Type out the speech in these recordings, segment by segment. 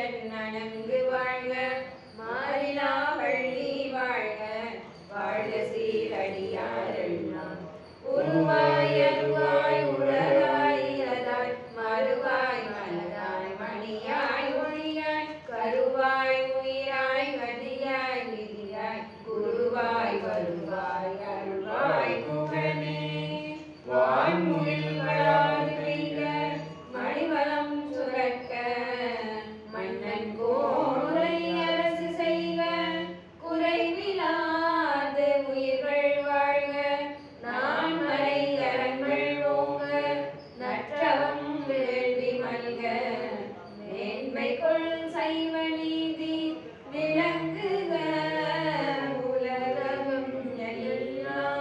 I'm இவை கொள் சைவ நீதி விளங்குக உலகம் எல்லாம்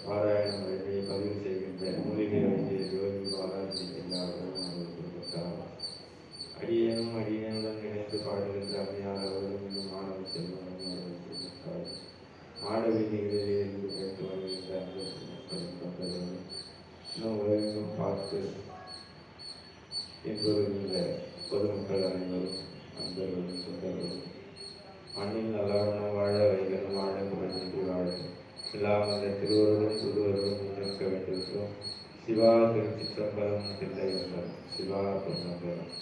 பாராயணம் வயதை பதிவு செய்கின்ற மூலிகை வயதை யோகி இணைந்து பாடுகின்ற அடியார் மாணவ செல்வம் பாட வேண்டியவர்களே என்று கேட்டு வருகின்றார்கள் நம் உலகம் பார்த்து என்பவர்கள் பொதுமக்கள் அனைவரும் நண்பர்களும் சொந்தர்களும் மண்ணில் நலவண்ணம் வாழ வைகனும் வாழ குழந்தை வாழ. எல்லாம் அந்த திருவருளும் புதுவர்களும் முன்னெடுக்க வேண்டியிருக்கிறோம். சிவா திருச்சி சம்பளம் சிவா பொன்னம்பலம்.